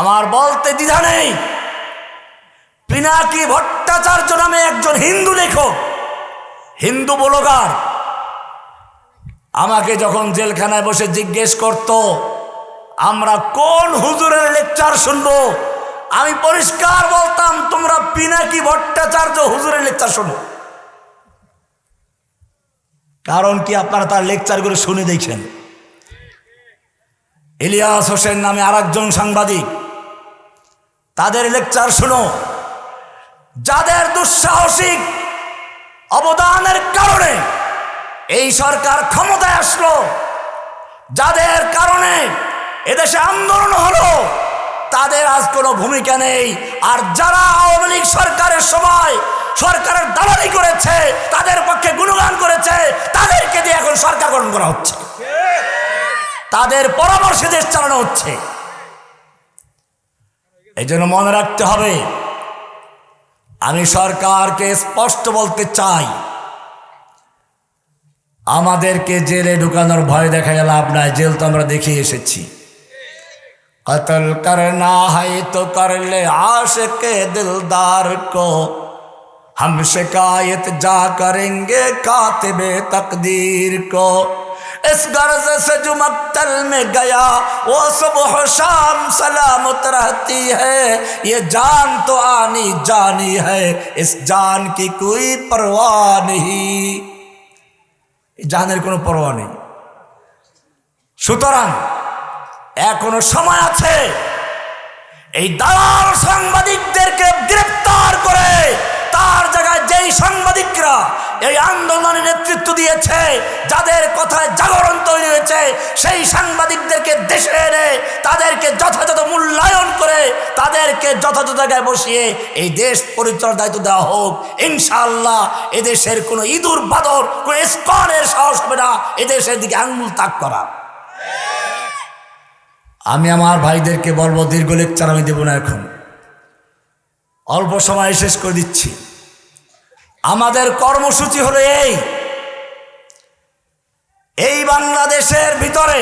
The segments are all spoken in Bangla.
আমার বলতে দ্বিধা নেই। পিনাকি ভট্টাচার্য নামে একজন হিন্দু লেখক, হিন্দু বলগার, আমাকে যখন জেলখানায় বসে জিজ্ঞেস করত, আমরা কোন হুজুরের লেকচার শুনব? আমি পরিষ্কার বলতাম, তোমরা পিনাকি ভট্টাচার্য হুজুরের লেকচার শোনো। কারণ কি আপনারা তার লেকচারগুলো শুনে দেখছেন ইলিয়াস হোসেন নামে আরেকজন সাংবাদিক তাদের লেকচার শুনো। যাদের দুঃসাহসিক অবদানের কারণে এই সরকার ক্ষমতায় আসলো, যাদের কারণে এদেশে আন্দোলন হলো, তাদের আজ কোনো ভূমিকা নেই। আর যারা আওয়ামী লীগ সরকারের সময় সরকারের দালালি করেছে, তাদের পক্ষে গুণগান করেছে, তাদেরকে দিয়ে এখন সরকার গঠন করা হচ্ছে। তাদের পরামর্শে দেশ চালানো হচ্ছে। এই জন্য মনে রাখতে হবে আমি সরকারকে স্পষ্ট বলতে চাই আমাদেরকে জেলে ঢুকানোর ভয় দেখা লাভ নাই জেল তো আমরা দেখে এসেছি কতল করনা है तो कर ले आशिक दिलदार को हम शिकायत जा करेंगे कातिबे तकदीर को اس غرض سے جو مقتل میں گیا وہ صبح و شام سلامت رہتی ہے یہ جان تو آنی جانی ہے اس جان کی کوئی پرواہ نہیں জাহানের কোনো পরোয়া নেই সুতরাং এখনও সময় আছে এই দালাল সাংবাদিকদেরকে গ্রেপ্তার করে তার এই আন্দোলনে নেতৃত্ব দিয়েছে, যাদের কথায় জাগরণ তৈরি হয়েছে, সেই সাংবাদিকদেরকে দেশে এনে তাদেরকে যথাযথ মূল্যায়ন করে তাদেরকে যথাযথ জায়গায় বসিয়ে এই দেশ পরিচালনার দায়িত্ব দেওয়া হোক। ইনশাআল্লাহ এদেশের কোনো ইঁদুর, বাদর, কোনো স্কনের সাহস হবে না এদেশের দিকে আঙ্গুল তাক করা। আমি আমার ভাইদেরকে বলব, দীর্ঘ লেকচার আমি দেব না এখন। অল্প সময় শেষ করে দিচ্ছি। আমাদের কর্মসূচি হলো এই। এই বাংলাদেশের ভিতরে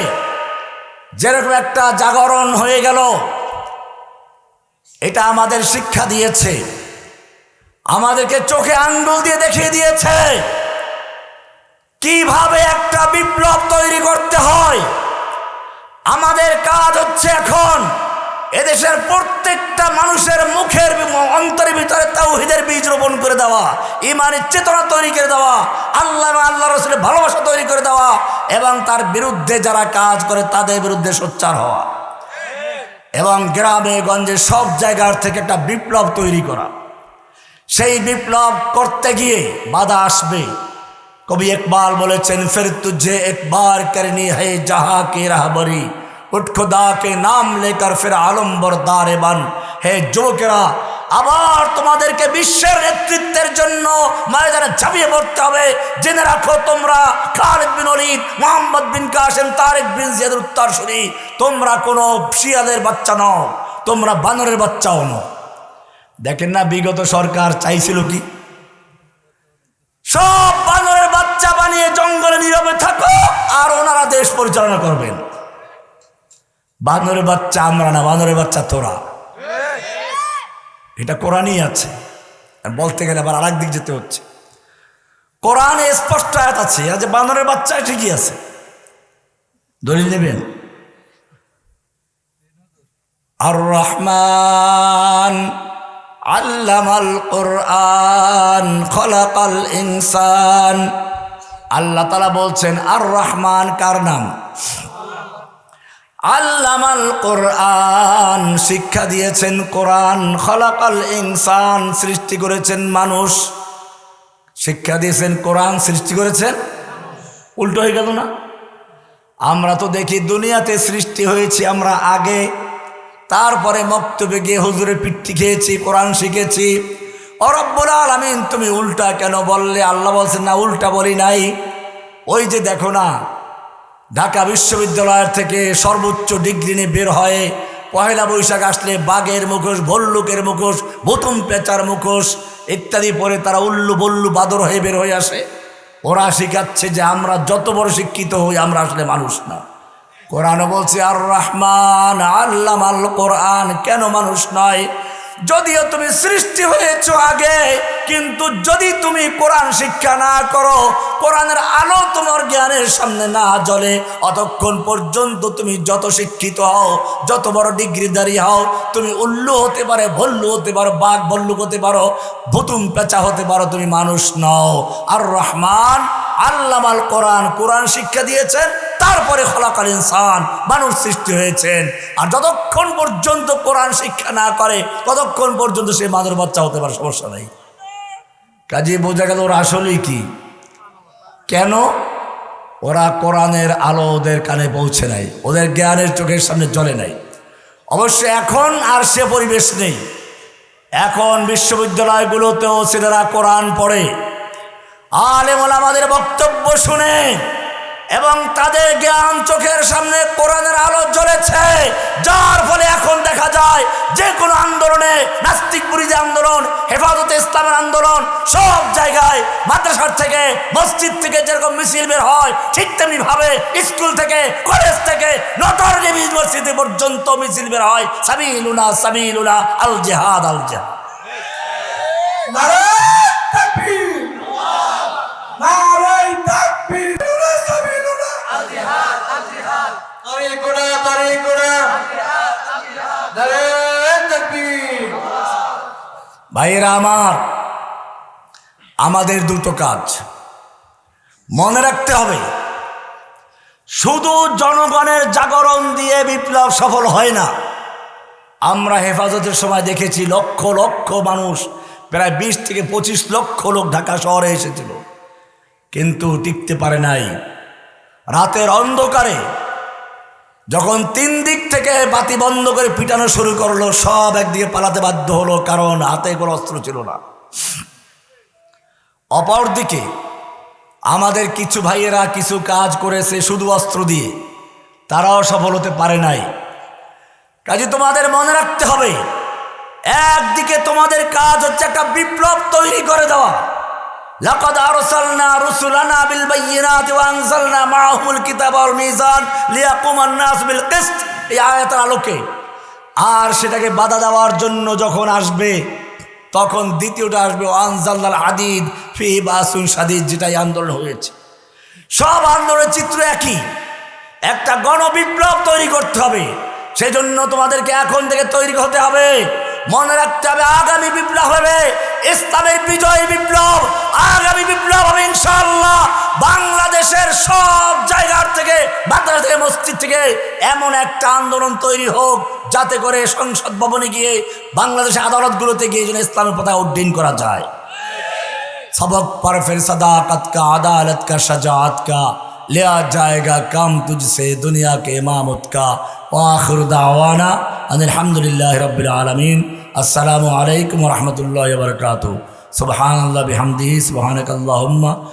যেরকম একটা জাগরণ হয়ে গেল, এটা আমাদের শিক্ষা দিয়েছে, আমাদেরকে চোখে আঙ্গুল দিয়ে দেখিয়ে দিয়েছে কীভাবে একটা বিপ্লব তৈরি করতে হয়। আমাদের কাজ হচ্ছে এখন এদেশের প্রত্যেকটা মানুষের মুখের অন্তরের ভিতরে তাওহিদের বীজ রোপণ করে দেওয়া, ইমানের চেতনা তৈরি করে দেওয়া, আল্লাহ আল্লাহ রসুলের ভালোবাসা তৈরি করে দেওয়া এবং তার বিরুদ্ধে যারা কাজ করে তাদের বিরুদ্ধে সোচ্চার হওয়া। এবং গ্রামে, গঞ্জে সব জায়গার থেকে একটা বিপ্লব তৈরি করা। সেই বিপ্লব করতে গিয়ে বাধা আসবে। কবি একবার বলেছেন ফের তুঝে একবার করনি হে জাহা কে রাহবরি। উঠ খুদা কে নাম লেকর ফের আলম্বর দারে বান হে যুবকেরা, আবার তোমাদেরকে বিশ্বের নেতৃত্বের জন্য ময়দানে ঝাঁপিয়ে পড়তে হবে। জেনে রাখো তোমরা, খালিদ বিন অলিদ মোহাম্মদ বিন কাসেম, তারেক বিন জিয়াদের উত্তরসূরি তোমরা কোনো শিয়াদের বাচ্চা নও, তোমরা বানরের বাচ্চাও নও। দেখেন না বিগত সরকার চাইছিল কি? সব বানরের বাচ্চা বানিয়ে জঙ্গলে নীরবে থাকো, আর ওনারা দেশ পরিচালনা করবেন। বানরের বাচ্চা আমরা না, বানরের বাচ্চা তোরা। এটা কোরআনই আছে। বলতে গেলে আবার আরেক দিক যেতে হচ্ছে। কোরআনে স্পষ্ট আয়াত আছে। যে বানরের বাচ্চা ঠিকই আছে। দলিল নেবেন আর রহমান আল্লামাল কোরআন, খলাকাল ইনসান। আল্লাহ তালা বলছেন আর রহমান কার নাম? আল্লামাল কোরআন, শিক্ষা দিয়েছেন কোরআন, খলাকাল ইনসান সৃষ্টি করেছেন মানুষ। শিক্ষা দিয়েছেন কোরআন, সৃষ্টি করেছেন উল্টো হয়ে গেল না? আমরা তো দেখি দুনিয়াতে সৃষ্টি হয়েছি আমরা আগে, তারপরে মক্তবে গিয়ে হুজুরে পিঠি খেয়েছি, কোরআন শিখেছি। অরব্বুল আলমিন, তুমি উল্টা কেন বললে? আল্লাহ বলছেন, না, উল্টা বলি নাই। ওই যে দেখো না ঢাকা বিশ্ববিদ্যালয়ের থেকে সর্বোচ্চ ডিগ্রি নিয়ে বের হয়ে পয়লা বৈশাখ আসলে বাঘের মুখোশ, ভল্লুকের মুখোশ, বোতম পেঁচার মুখোশ ইত্যাদি পরে তারা উল্লু বল্লু বাদর হয়ে বের হয়ে আসে। ওরা শিখাচ্ছে যে আমরা যত বড় শিক্ষিত হই, আমরা আসলে মানুষ না। কোরআন বলছে, আর রহমান আল্লাহ আল কোরআন কেন মানুষ নয়? যদিও তুমি সৃষ্টি হয়েছ আগে কিন্তু যদি তুমি কোরআন শিক্ষা না করো, কোরআনের আলো তোমার জ্ঞানের সামনে না জ্বলে, অতক্ষণ পর্যন্ত তুমি যত শিক্ষিত হও, যত বড় ডিগ্রিদারি হও, তুমি উল্লু হতে পারে, ভল্লু হতে পারো, বাঘ ভল্লুক হতে পারো, ভুতুম পেঁচা হতে পারো, তুমি মানুষ নও। আর রহমান আল্লামাল কোরআন কোরআন শিক্ষা দিয়েছেন, তারপরে খলাকাল ইনসান, মানুষ সৃষ্টি হয়েছেন। আর যতক্ষণ পর্যন্ত কোরআন শিক্ষা না করে, ততক্ষণ পর্যন্ত সে মাদুর বাচ্চা হতে পারে, সমস্যা নেই। কাজে বোঝা গেল ওরা আসলেই কি। কেন? ওরা কোরআনের আলো ওদের কানে পৌঁছে নাই, ওদের জ্ঞানের চোখের সামনে জ্বলে নাই। অবশ্য এখন আর সে পরিবেশ নেই। এখন বিশ্ববিদ্যালয়গুলোতেও ছেলেরা কোরআন পড়ে। আলেমল আমাদের বক্তব্য শুনে এবং তাদের জ্ঞান চোখের সামনে কোরআনের আলো জ্বলেছে, যার ফলে এখন দেখা যায় যে কোনো আন্দোলনে, নাস্তিক বিরোধী আন্দোলন, হেফাজতে ইসলামের আন্দোলন, সব জায়গায় মাদ্রাসার থেকে, মসজিদ থেকে যেরকম মিছিল বের হয়, ঠিক তেমনি ভাবে স্কুল থেকে, কলেজ থেকে, নটর ইউনিভার্সিটি পর্যন্ত মিছিল বের হয়। সাবিলুনা সাবিলুনা আল জেহাদ আল জেহাদ ভাইয়েরা আমার, আমাদের দুটো কাজ। মনে রাখতে হবে, শুধু জনগণের জাগরণ দিয়ে বিপ্লব সফল হয় না। আমরা হেফাজতের সময় দেখেছি লক্ষ লক্ষ মানুষ, প্রায় বিশ থেকে পঁচিশ লক্ষ লোক ঢাকা শহরে এসেছিল। কিন্তু টিকতে পারে নাই। রাতের অন্ধকারে যখন তিন দিক থেকে বাতি বন্ধ করে পিটানো শুরু করল, সব একদিকে পালাতে বাধ্য হলো, কারণ হাতে কোনো অস্ত্র ছিল না। অপরদিকে আমাদের কিছু ভাইয়েরা কিছু কাজ করেছে শুধু অস্ত্র দিয়ে। তারাও সফল হতে পারে নাই। কাজে তোমাদের মনে রাখতে হবে, একদিকে তোমাদের কাজ হচ্ছে একটা বিপ্লব তৈরি করে দেওয়া। لقد أرسلنا رسلنا بالبينات وأنزلنا معهم الكتاب والميزان ليقوم الناس بالقسط এই আয়াতের আলোকে আর সেটাকে বাধা দেওয়ার জন্য যখন আসবে তখন দ্বিতীয়টা আসবে আনজাল্লাল আদিদ ফি বাসুন সাদিদ যেটাই আন্দোলন হয়েছে সব আন্দোলনের চিত্র একই একটা গণবিপ্লব তৈরি করতে হবে সেজন্য তোমাদেরকে এখন থেকে তৈরি হতে হবে মনে রাখতে হবে আগামী বিপ্লব হবে ইসলামের বিজয় বিপ্লব আগামী বিপ্লব আমাদের মসজিদ থেকে এমন একটা আন্দোলন তৈরি হোক, যাতে করে সংসদ ভবনে গিয়ে বাংলাদেশের আদালতগুলোতে গিয়ে যেন ইসলামের পথা উড্ডীন করা যায়। সবক পর ফের সদাকত কা, আদালত কা সজাত কা, লিয়া জায়গা কাম তুজসে দুনিয়া কে ইমামত কা। ওয়াখির দাওয়ানা আলহামদুলিল্লাহ রবিল আলমিন। আসসালামু আলাইকুম রহমতুল্লাহ বরকাত সুবহান আল্লাহ বিহামদিহি সুবহানক আল্লাহম্মা